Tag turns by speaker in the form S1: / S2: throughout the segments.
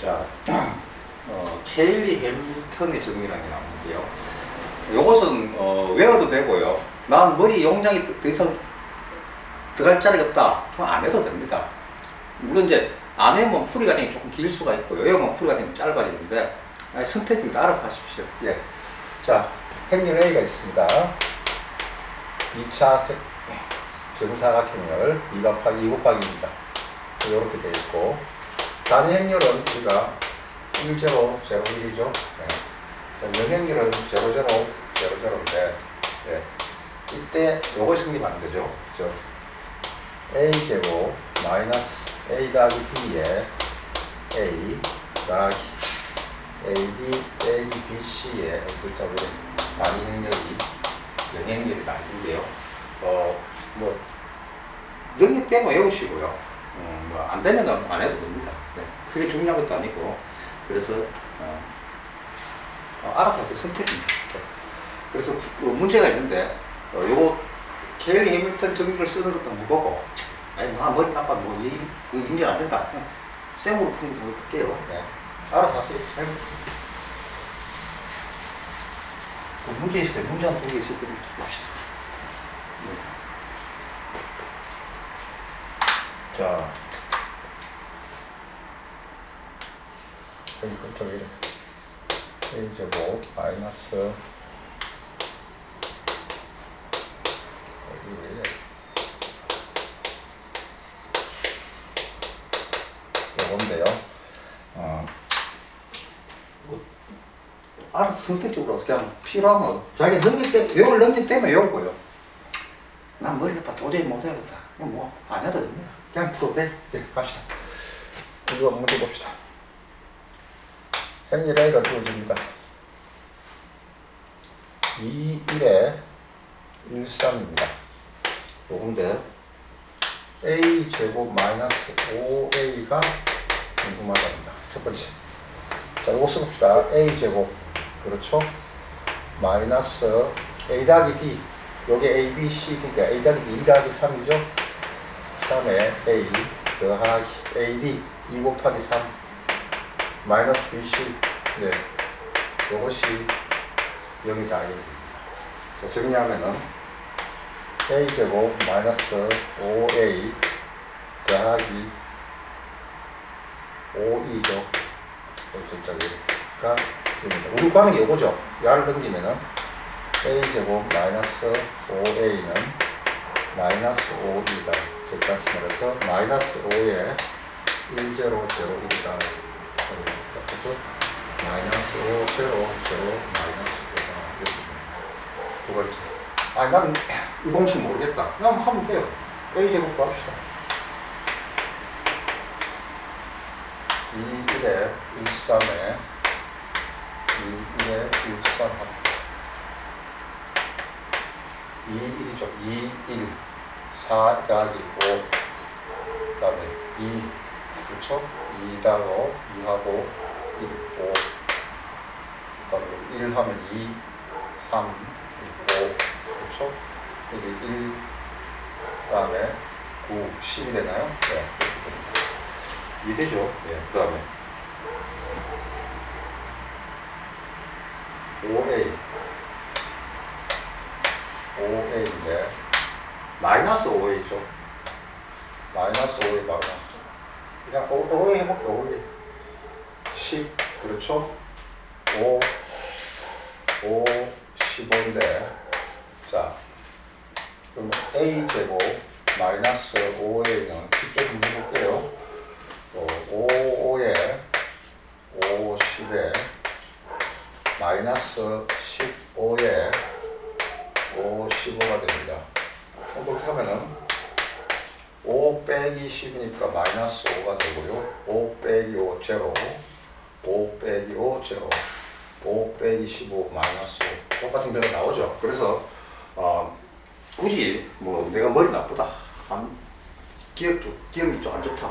S1: 자, 어, 케일리 햄ilton의 정리라는 게 나오는데요. 이것은 어, 외워도 되고요. 난 머리 용량이 더, 더 이상 들어갈 자리가 없다. 안 해도 됩니다. 물론 이제 안 해면 풀이 과정이 조금 길 수가 있고요. 외우면 풀이 과정이 짧아지는데 선택입니다. 알아서 하십시오.
S2: 예. 자, 행렬 A가 있습니다. 2차 정사각형렬 2 곱하기 2 곱하기입니다. 이렇게 되어 있고 단위 행렬은 우리가 1, 0, 0, 1이죠. 네. 자, 영행렬은 0, 0, 0, 0인데 네. 이때 요거 성립하는 거죠. 저 A 제곱 마이너스 A 더하기 B에 A 더하기 AD, AB, BC의 글자 왜 단위 행렬이
S1: 영향력이 나는데요. 어, 뭐, 능력되면 외우시고요. 어, 뭐, 안 되면 안 해도 됩니다. 네. 그게 중요한 것도 아니고. 그래서, 어, 어, 알아서 하세요. 선택입니다. 네. 그래서 그 문제가 있는데, 어, 요거, 케일리 해밀턴 정리를 쓰는 것도 해보고, 아니, 뭐, 머리 나빠, 뭐, 이, 그 인정 안 된다. 생으로 푸는 거 볼게요. 네. 알아서 하세요. 잘. 그 문제 있어요. 문제 한두개 있을 겁니다. 봅시다.
S2: 자 여기 이래 A 제곱 마이너스 여기 요건데요 어,
S1: 알아서 선택적으로 그냥 필요하면 자기 능력 때문에 외울 능력 때문에 외우고요. 난 머리 아파 도저히 못하겠다. 뭐안 해도 됩니다. 그냥 풀어도 돼.
S2: 예, 갑시다. 이거 문제 봅시다. 행렬 A가 주어집니다. 2, 1에 1, 3입니다.
S1: 요건데
S2: A 제곱 마이너스 5A가 궁금하답니다. 첫 번째. 자, 이거 써봅시다. A 제곱. 그렇죠? 마이너스 A 더하기 D. 요게 A, B, C. 그러니까 A 더하기 B, 2 더하기 3이죠? 3에 A 더하기 AD 2 곱하기 3 마이너스 BC. 네. 요것이 0이다.
S1: 자, 정리하면은
S2: A 제곱 마이너스 5A 더하기 5E죠. 글자가 됩니다. 우리 관이 요거죠. 야를 넘기면은 A 제곱 마이너스 5A는 마이너스 5E다. 즉 다시 말해서 마이너스 5에 1, 0, 0, 1이다. 그래서 마이너스 5, 0, 0, 마이너스 5가 이렇게 됩니다. 두 번째.
S1: 아니 나는 이 공식 모르겠다. 그냥 하면 돼요. A 제곱 합시다.
S2: 2, 1에 1, 3에 2, 1에 1, 3 2, 1이죠. 2, 1 4 더하기 5 그 다음에 2 그렇죠? 2 더하고 2하고 1, 5 그다음에 1 하면 2, 3, 5 그렇죠? 여기 1 그 다음에 9, 10이 되나요? 네, 이렇게 됩니다.
S1: 이되죠. 예. 그 다음에
S2: 5A 5A인데
S1: 마이너스 5A죠.
S2: 마이너스 5A 맞아
S1: 그냥 5, 5A 해볼게요. 5A.
S2: 10 그렇죠? 5 5 15인데 자 그럼 A 제곱 마이너스 5A는 10조 좀 해볼게요 또 5, 5에 5, 10에 마이너스 15에 5, 15가 됩니다. 그럼 그렇게 하면은 5 빼기 10이니까 마이너스 5가 되고요. 5 빼기 5 제로 5 빼기 5 제로 5 빼기 15 마이너스 5 똑같은 결과 나오죠.
S1: 그래서 어, 굳이 뭐 내가 머리 나쁘다. 안, 기억도 기억이 좀 안 좋다.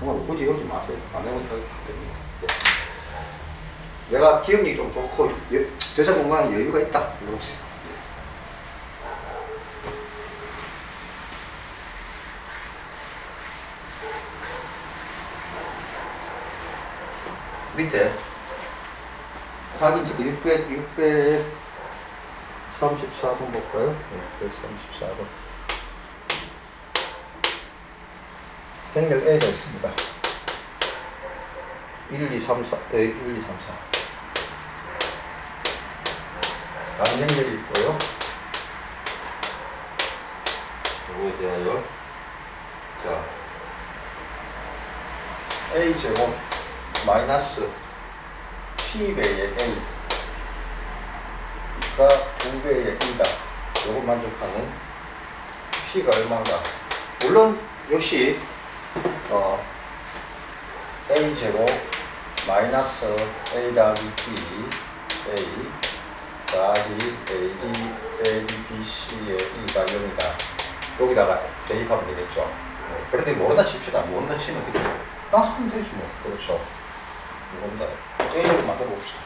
S1: 그건 굳이 외우지 마세요. 안 됩니다. 예. 내가 기억력이 좀 좋고 여- 저자 공간에 여유가 있다. 이러세요. 밑에 확인지가 600, 634번 볼까요? 네, 634번. 행렬 A가 있습니다. 1, 2, 3, 4, 네, 1, 2, 3, 4. 다른 행렬이 있고요. 요거에 대하여 자 A 제곱 마이너스 P배의 A가 2배의 E다. 요거 만족하는 P가 얼마인가? 물론 역시 어, A 제곱 마이너스 A 더하기 B A 더하기 AD AD BC의 E가 0이다. 여기다가 대입하면 되겠죠. 네, 그런데 모른다 칩시다. 모른다 치면 되죠. 아, 하면 되지 뭐. 그렇죠. 모른다. A로 만들어 봅시다.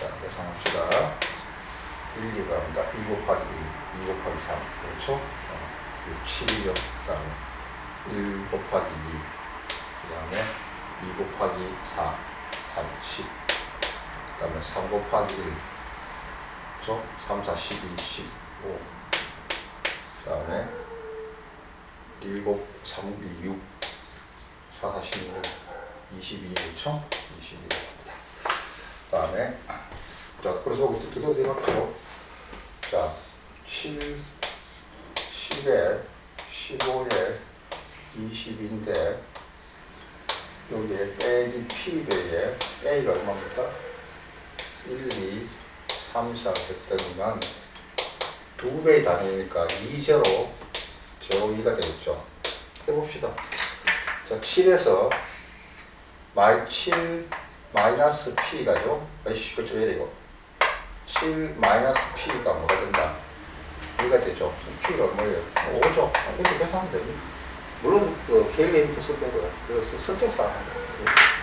S1: 자, 계산합시다. 1, 2가 합니다. 2 곱하기 2, 2 곱하기 3. 그렇죠? 어, 6, 7이죠. 그 다음에 1 곱하기 2. 그 다음에 2 곱하기 4. 3, 10. 그 다음에 3 곱하기 1. 그렇죠? 3, 4, 12, 15. 그 다음에 7, 3, 6. 4, 4, 16. 22. 그렇죠? 22입니다. 그 다음에 자, 그래서 여기 계속 내려갈게요. 자, 7, 10에 15에 20인데 여기에 빼기 P배에 A가 얼마입니까? 1, 2, 3, 4 했더니만 두 배의 단위니까 2제로 제로 2가 되겠죠. 해봅시다. 자, 7에서 마이 7 마이너스 P가요. 아이씨, 그왜 이거? 7 마이너스 P가 뭐가 된다? 2가 되죠. P가 뭐예요? 5죠. 이렇게 계산하면 됩니다. 물론 그 리미트 쓸 때고요. 그래서 선택사 하는.